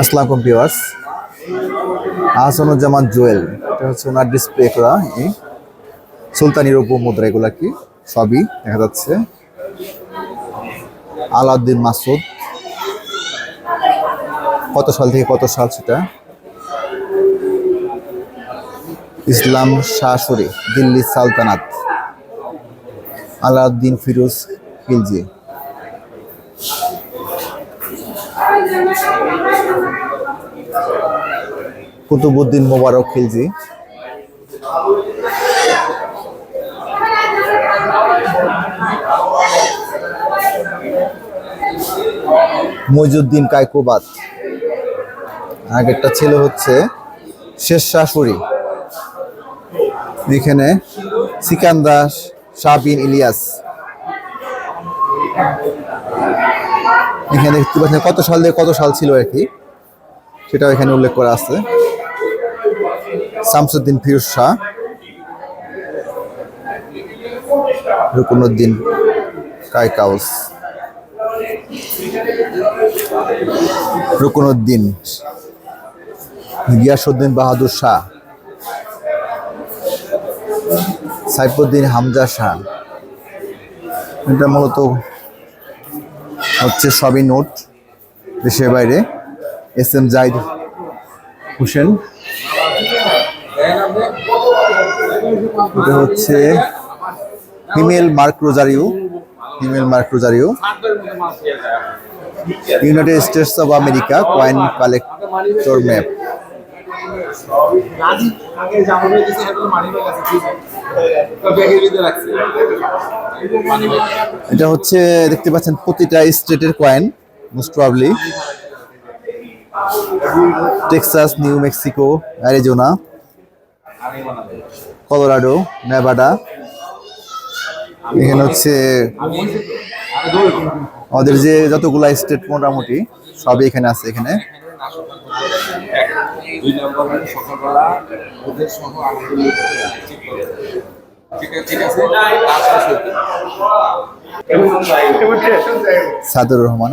আসসালামু ভিউয়ার্স। আহসানুজ্জামান জুয়েল, এটা হচ্ছে ওনার ডিসপ্লে করা এই সুলতানি রূপ মুদ্রা এগুলা কি? সবই দেখা যাচ্ছে। আলাউদ্দিন মাসুদ। কত সাল থেকে কত সাল সেটা? ইসলাম শাহসুরি, দিল্লি সালতানাত। আলাউদ্দিন ফিরোজ খিলজি। কুতুবুদ্দিন মোবারক খিলজি। মইজুদ্দিন কায়কোবাদ। আগেরটা ছিল হচ্ছে শেষ শাশুড়ি। এখানে শাহ বিন ইলিয়াস। এখানে দেখতে পাচ্ছেন, কত সাল থেকে কত সাল ছিল আর কি সেটাও এখানে উল্লেখ করা আছে। শামসুদ্দিন ফিরোজ শাহ, রুকনুদ্দিন কাইকাউস, রুকনুদ্দিন গিয়াসুদ্দিন বাহাদুর শাহ, সাইফুদ্দিন হামজা শাহ। এটা মূলত হচ্ছে সবই নোট দেশের বাইরে। S M Zahid Hossain. এটা হচ্ছে Himel Mark Rozario. Himel Mark Rozario. United States of America coin collector map. এটা হচ্ছে, দেখতে পাচ্ছেন, প্রতিটা স্টেটের coin most probably Texas New Mexico Arizona Colorado Nevada এখানে হচ্ছে আমাদের যে যতগুলা স্টেট মোটামুটি, সবই এখানে আছে এখানে। দুই নম্বর হলো সকালবেলা ওদের সহ আমাদের ঠিক করে ঠিক আছে ঠিক আছে? তার শেষ সাদুর রহমান।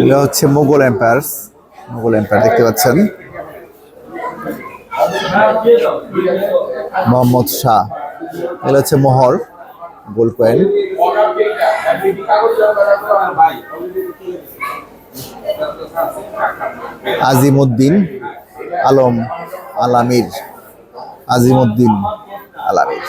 এটা হচ্ছে মুঘল এম্পায়ার্স। মুঘল এম্পায়ার দেখতে পাচ্ছেন। মোহাম্মদ শাহ। এগুলো হচ্ছে মোহর গোল্ড কয়েন। আজিমুদ্দিন আলম আলামির। আজিমুদ্দিন আলামির।